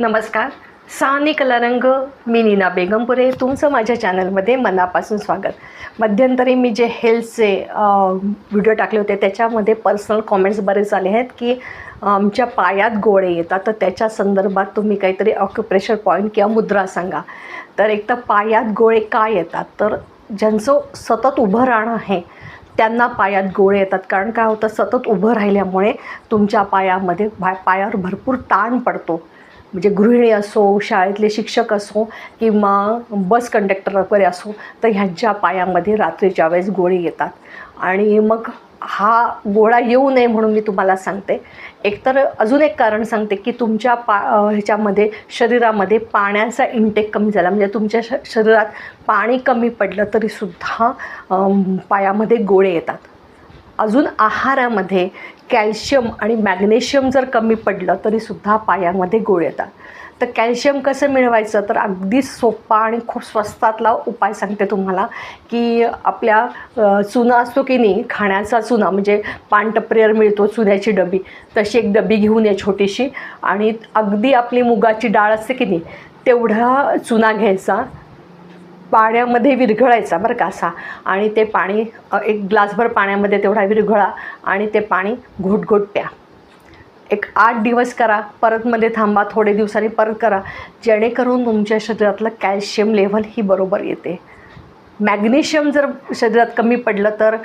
नमस्कार. सानी कलारंग मी नीना बेगमपुरे. तुमचं माझ्या चॅनलमध्ये मनापासून स्वागत. मध्यंतरी मी जे हेल्थचे व्हिडिओ टाकले होते त्याच्यामध्ये पर्सनल कॉमेंट्स बरेच आले आहेत की आमच्या पायात गोळे येतात. तर त्याच्या संदर्भात तुम्ही काहीतरी ऑक्युप्रेशर पॉईंट किंवा मुद्रा सांगा. तर एक तर पायात गोळे का येतात? तर ज्यांचं सतत उभं राहणं आहे त्यांना पायात गोळे येतात. कारण काय होतं? सतत उभं राहिल्यामुळे तुमच्या पायामध्ये पायावर भरपूर ताण पडतो. म्हणजे गृहिणी असो शाळेतले शिक्षक असो किंवा बस कंडक्टर वगैरे असो तर ह्यांच्या पायामध्ये रात्रीच्या वेळेस गोळी येतात. आणि मग हा गोळा येऊ नये म्हणून मी तुम्हाला सांगते. एकतर अजून एक कारण सांगते की तुमच्या पा ह्याच्यामध्ये शरीरामध्ये पाण्याचा इंटेक कमी झाला. म्हणजे तुमच्या श शरीरात पाणी कमी पडलं तरीसुद्धा पायामध्ये गोळे येतात. अजून आहारामध्ये कॅल्शियम आणि मॅग्नेशियम जर कमी पडलं तरीसुद्धा पायामध्ये गोळ येतात. तर कॅल्शियम कसं मिळवायचं? तर अगदी सोपा आणि खूप स्वस्तातला उपाय सांगते तुम्हाला की आपल्या चुना असतो की नाही खाण्याचा चुना म्हणजे पानटपरीवर मिळतो चुन्याची डबी तशी एक डबी घेऊन या छोटीशी. आणि अगदी आपली मुगाची डाळ असते की नाही तेवढा चुना घ्यायचा. पाण्यामध्ये विरघळायचा बरं का असा. आणि ते पाणी एक ग्लासभर पाण्यामध्ये तेवढा विरघळा आणि ते पाणी घोटघोट प्या एक आठ दिवस करा परत मध्ये थांबा थोडे दिवसांनी परत करा. जेणेकरून तुमच्या शरीरातलं कॅल्शियम लेव्हल ही बरोबर येते. मॅग्नेशियम जर शरीरात कमी पडलं तर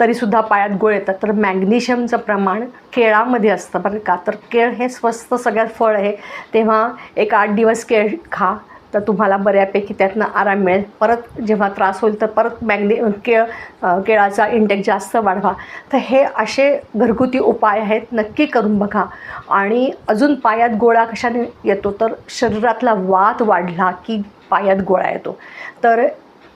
तरीसुद्धा पायात गोळ येतात. तर मॅग्नेशियमचं प्रमाण केळामध्ये असतं बरं का. तर केळ हे स्वस्त सगळ्यात फळ आहे. तेव्हा एक आठ दिवस केळ खा. तर तुम्हाला बऱ्यापैकी त्यातनं आराम मिळेल. परत जेव्हा त्रास होईल तर परत मॅग्ने केळ केळाचा इंटेक जास्त वाढवा. तर हे असे घरगुती उपाय आहेत. नक्की करून बघा. आणि अजून पायात गोळा कशाने येतो तर शरीरातला वात वाढला की पायात गोळा येतो. तर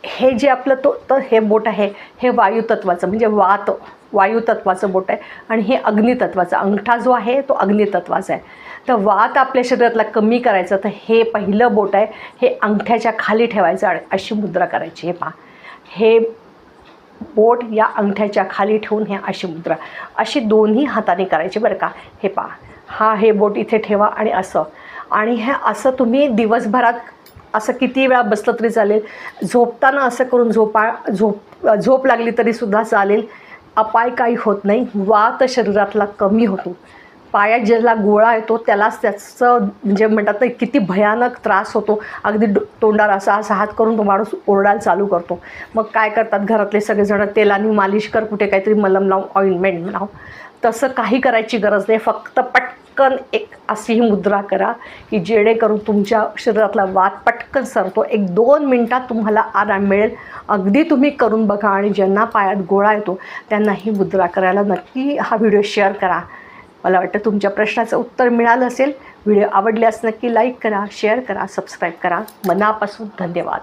हे जे आपलं तो तर हे बोट आहे हे वायुतत्वाचं म्हणजे वात वायुतत्वाचं बोट आहे. आणि हे अग्नितत्वाचं अंगठा जो आहे तो अग्नितत्वाचा आहे. तर वात आपल्या शरीरातला कमी करायचं तर हे पहिलं बोट आहे. हे अंगठ्याच्या खाली ठेवायचं आणि अशी मुद्रा करायची. हे पहा. हे बोट या अंगठ्याच्या खाली ठेवून हे अशी मुद्रा. अशी दोन्ही हाताने करायची बरं का. हे पहा. हा हे बोट इथे ठेवा आणि असं. आणि हे असं तुम्ही दिवसभरात असं किती वेळा बसलं तरी चालेल. झोपताना असं करून झोपा झोप झोप लागली तरीसुद्धा चालेल. अपाय काही होत नाही. वात शरीरातला कमी होतो. पायात ज्याला गोळा येतो त्यालाच त्याचं म्हणजे म्हणतात ना किती भयानक त्रास होतो. अगदी डो तोंडाला असा असा हात करून तो माणूस ओरडायला चालू करतो. मग काय करतात घरातले सगळेजण तेलाने मालिश कर कुठे काहीतरी मलम लाव ऑइंटमेंट लाव. तसं काही करायची गरज नाही. फक्त पटकन एक अशी ही मुद्रा करा की जेणेकरून तुमच्या शरीरातला वाद पटकन सरतो. एक दोन मिनटात तुम्हाला आराम मिळेल. अगदी तुम्ही करून बघा आणि ज्यांना पायात गोळा येतो त्यांना ही मुद्रा करायला नक्की हा व्हिडिओ शेअर करा. मला वाटतं तुमच्या प्रश्नाचं उत्तर मिळालं असेल. व्हिडिओ आवडल्यास नक्की लाईक करा शेअर करा सबस्क्राईब करा. मनापासून धन्यवाद.